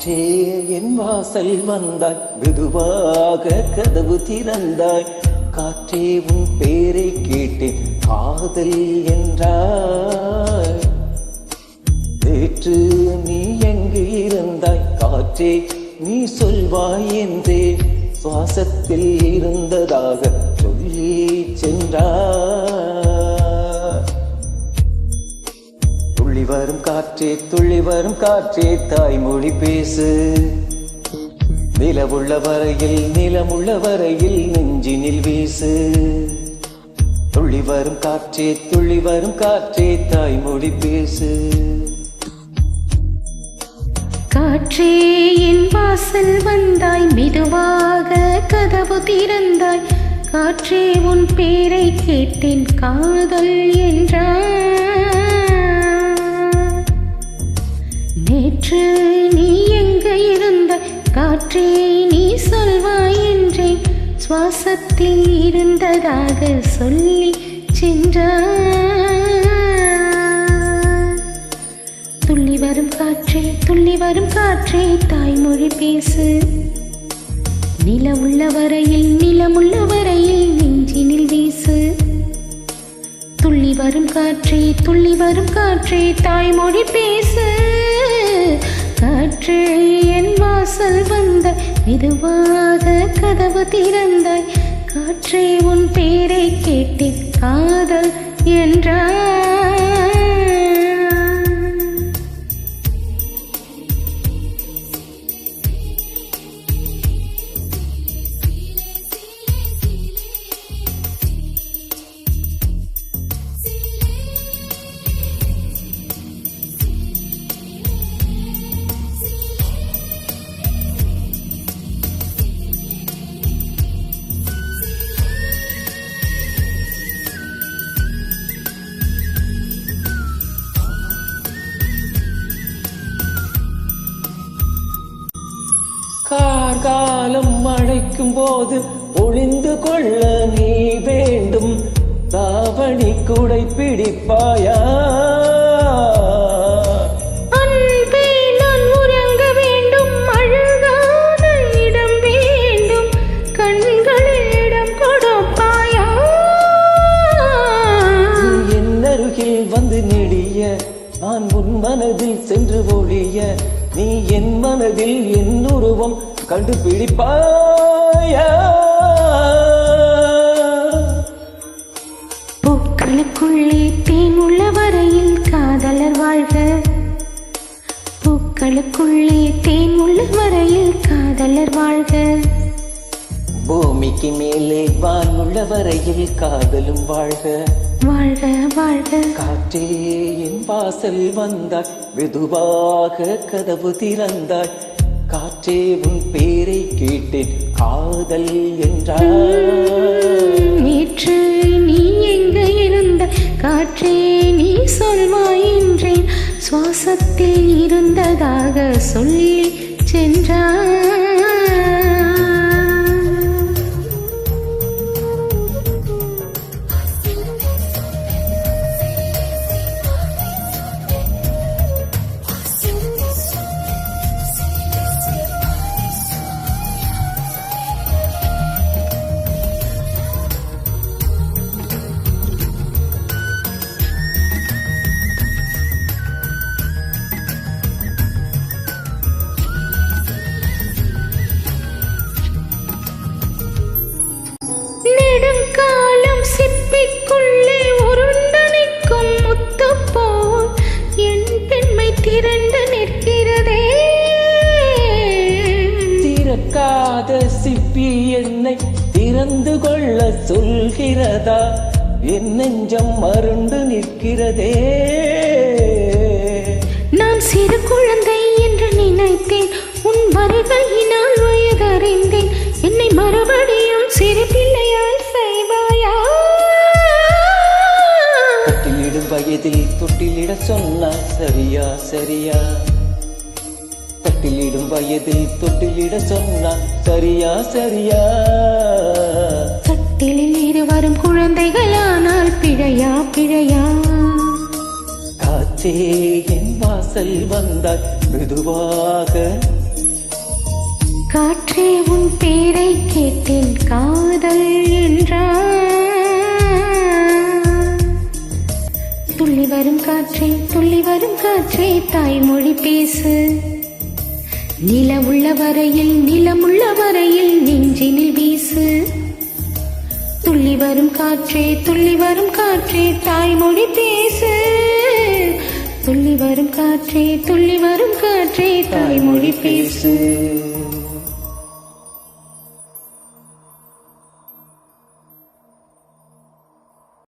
காற்றே என் வாசல் வந்தாய் மெதுவாக கதவு திறந்தாய். காற்றே உன் பேரை கேட்டேன் காதல் என்றாய். நேற்று நீ எங்கு இருந்தாய்? காற்றே நீ சொல்வாய் என்றே. சுவாசத்தில் இருந்ததாக சொல்லி சென்றாய். காற்றே துள்ளி வரும் காற்றே தாய்மொழி பேசு. நிலவுள்ள வரையில் நிலமுள்ள வரையில் நெஞ்சினில் வீசு. துள்ளி வரும் காற்றே துள்ளி வரும் காற்றே தாய்மொழி பேசு. காற்றே என் வாசல் வந்தாய் மெதுவாக கதவு திறந்தாய். காற்றே உன் பேரை கேட்டேன் காதல் என்றான் நேற்று நீ எங்க இருந்த? காற்றே நீ சொல்வாய் என்றே. சுவாசத்தில் இருந்ததாக சொல்லி சென்றாய். துள்ளி வரும் காற்றே துள்ளி வரும் காற்றே தாய்மொழி பேசு. நிலமுள்ள வரையில் நிலமுள்ள வரையில் நெஞ்சினில் வீசு. துள்ளி வரும் காற்றே துள்ளி வரும் காற்றே தாய்மொழி பேசு. காற்றே என் வாசல் வந்த மெதுவாக கதவு திறந்தாய். காற்றே உன் பேரை கேட்டேன் காதல் என்றாய். கார்காலம் அழைக்கும் போது ஒளிந்து கொள்ள நீ வேண்டும். தாவணி கூடை பிடிப்பாயா? வந்து நெடிய நான் உன் மனதில் சென்று ஒழிய நீ என் மனதில் என் உருவம் கண்டுபிடிப்பாயா? பூக்களுக்குள்ளே தேன் உள்ள வரையில் காதலர் வாழ்க. பூக்களுக்குள்ளே தேன் உள்ள வரையில் காதலர் வாழ்க. பூமிக்கு மேலே வான் உள்ள வரையில் காதலும் வாழ்க. வாழ்க வாழ்க. காற்றே என் வாசல் வந்தாய் மெதுவாக கதவு திறந்தாய் காற்றே உன் பேரை கேட்டேன். காதல் என்றார் நேற்று நீ எங்கு இருந்த? காற்றே நீ சொல்வாய் என்றேன். சுவாசத்தில் இருந்ததாக சொல்லி சென்றார் திறக்காத சிப்பி என்னை திறந்து கொள்ள சொல்கிறதா? என் நெஞ்சம் மருண்டு நிற்கிறதே. நான் சிறு குழந்தை என்று நினைத்தேன். உன் வருகையினால் வயதறிந்தேன். என்னை மறுபடியும் சிறு பிள்ளையாய் செய்வாயா? தொட்டிலிடும் வயதில் தொட்டிலிட சொன்னா சரியா சரியா? தொட்டிலிடும் வயதில் தொட்டிலிட சொன்னா சரியா சரியா? தட்டிலில் இருவரும் குழந்தைகளானால் பிழையா பிழையா? காற்றே என் வாசல் வந்தாய் மெதுவாக. காற்றே உன் பேரை கேட்டேன் காதல் துள்ளி வரும் காற்றே துள்ளி வரும் காற்றே தாய்மொழி பேசு. நிலமுள்ள வரையில் நிலமுள்ள வரையில் நெஞ்சினில் வீசு. துள்ளி வரும் காற்றே துள்ளி வரும் காற்றே தாய்மொழி பேசு. துள்ளி வரும் காற்றே துள்ளி வரும் காற்றே தாய்மொழி பேசு.